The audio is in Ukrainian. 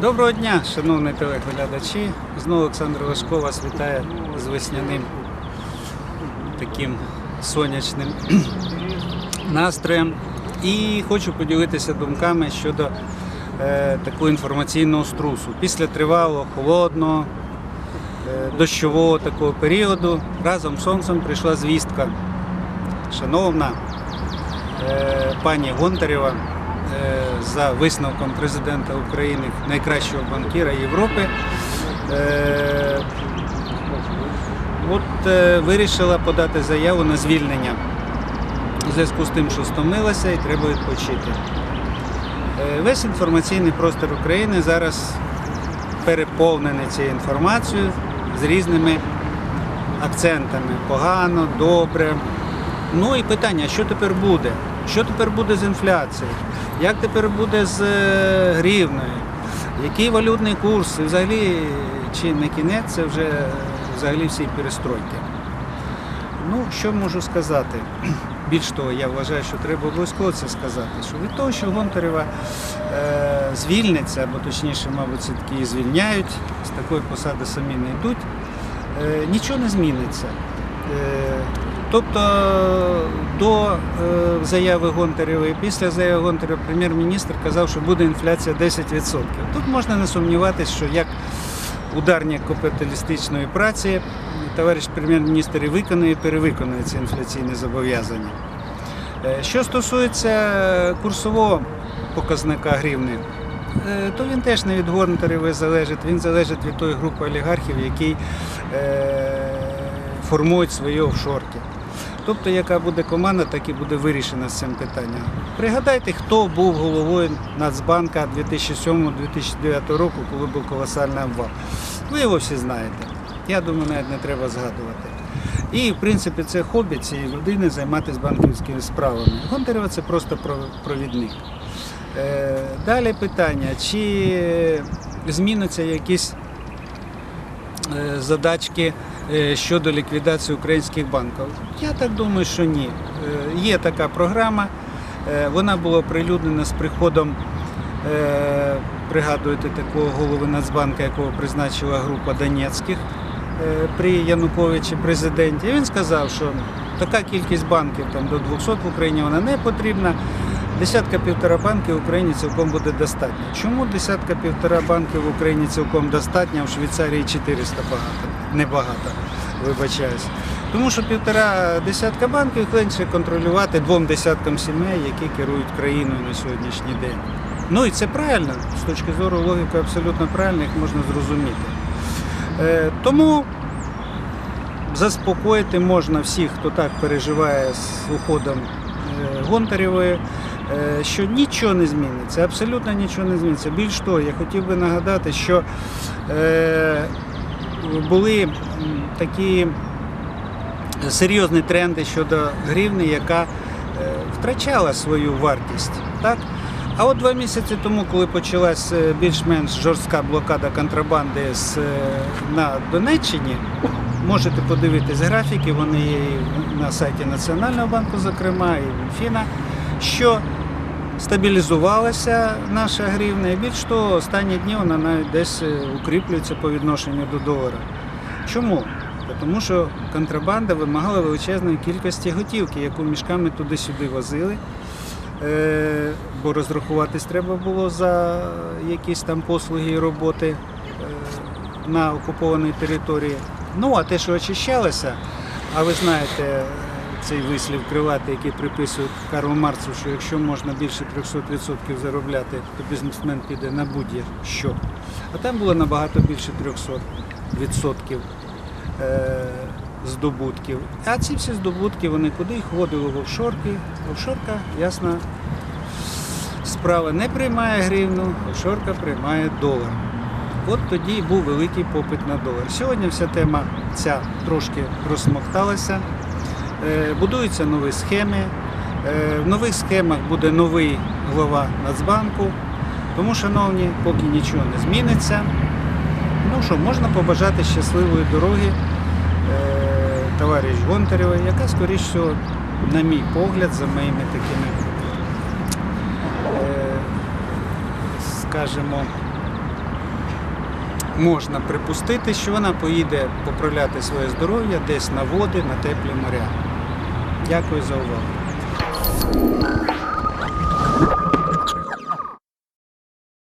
Доброго дня, шановні телеглядачі. Знову Олександр Лешко вас вітає з весняним таким сонячним настроєм. І хочу поділитися думками щодо е, такого інформаційного струсу. Після тривалого, холодного, е, дощового такого періоду разом з сонцем прийшла звістка. Шановна пані Гонтарєва е, за висновком президента України, найкращого банкіра Європи, е, от е, вирішила подати заяву на звільнення у зв'язку з тим, що стомилася і треба відпочити. Е, Весь інформаційний простір України зараз переповнений цією інформацією з різними акцентами. Погано, добре. Ну і питання, що тепер буде? Що тепер буде з інфляцією? Як тепер буде з е, гривною? Який валютний курс? І взагалі, чи не кінець, це вже е, взагалі всі перестройки. Ну, що можу сказати? Більш того, я вважаю, що треба обов'язково це сказати, що від того, що Гонтарева е, звільниться, або точніше, мабуть, все-таки її звільняють, з такої посади самі не йдуть, е, нічого не зміниться. Е, тобто до е, заяви Гонтаревої, після заяви Гонтарева прем'єр-міністр казав, що буде інфляція 10%. Тут можна не сумніватися, що як ударник капіталістичної праці, товариш прем'єр-міністр і виконує, і перевиконує ці інфляційні зобов'язання. Е, Що стосується курсового показника гривни, е, то він теж не від Гонтаревої залежить, він залежить від тої групи олігархів, які е, формують свої офшорки. Тобто, яка буде команда, так і буде вирішена з цим питанням. Пригадайте, хто був головою Нацбанка 2007-2009 року, коли був колосальний обвал. Ви його всі знаєте. Я думаю, навіть не треба згадувати. І, в принципі, це хобі цієї людини займатися банківськими справами. Гонтарева це просто провідник. Е, Далі питання, чи зміниться якісь е, задачки щодо ліквідації українських банків? Я так думаю, що ні. Е, Є така програма, е, вона була оприлюднена з приходом, е, пригадуєте, такого голови Нацбанка, якого призначила група Донецьких е, при Януковичі президенті. Він сказав, що така кількість банків там, до 200 в Україні вона не потрібна. Десятка-півтора банків в Україні цілком буде достатньо. Чому десятка-півтора банків в Україні цілком достатньо, а в Швейцарії 400 багато, небагато, вибачаюсь. Тому що півтора десятка банків легше контролювати двом десяткам сімей, які керують країною на сьогоднішній день. Ну і це правильно, з точки зору логіки абсолютно правильно, їх можна зрозуміти. Е, тому заспокоїти можна всіх, хто так переживає з уходом е, Гонтарєвої, що нічого не зміниться, абсолютно нічого не зміниться. Більш того, я хотів би нагадати, що е, були такі серйозні тренди щодо гривни, яка е, втрачала свою вартість. Так? А от два місяці тому, коли почалась е, більш-менш жорстка блокада контрабанди е, на Донеччині, можете подивитись графіки, вони є на сайті Національного банку, зокрема, і Мінфіна, що стабілізувалася наша гривня, і більш того, останні дні вона навіть десь е, укріплюється по відношенню до долара. Чому? Тому що контрабанда вимагала величезної кількості готівки, яку мішками туди-сюди возили. Е, бо розрахуватись треба було за якісь там послуги і роботи е, на окупованій території. Ну, а те, що очищалося, а ви знаєте цей вислів крилатий, який приписують Карлу Марцу, що якщо можна більше 300% заробляти, то бізнесмен піде на будь-що. А там було набагато більше 300% е, здобутків. А ці всі здобутки, вони куди їх вводили в офшорки. Офшорка, ясна справа, не приймає гривну, офшорка приймає долар. От тоді був великий попит на долар. Сьогодні вся тема ця трошки розсмокталася. Е, будуються нові схеми. Е, в нових схемах буде новий глава Нацбанку. Тому, шановні, поки нічого не зміниться, ну що, можна побажати щасливої дороги е, товариш Гонтарєва, яка, скоріш, всього, на мій погляд, за моїми такими, скажімо, можна припустити, що вона поїде поправляти своє здоров'я десь на води, на теплі моря. Дякую за увагу.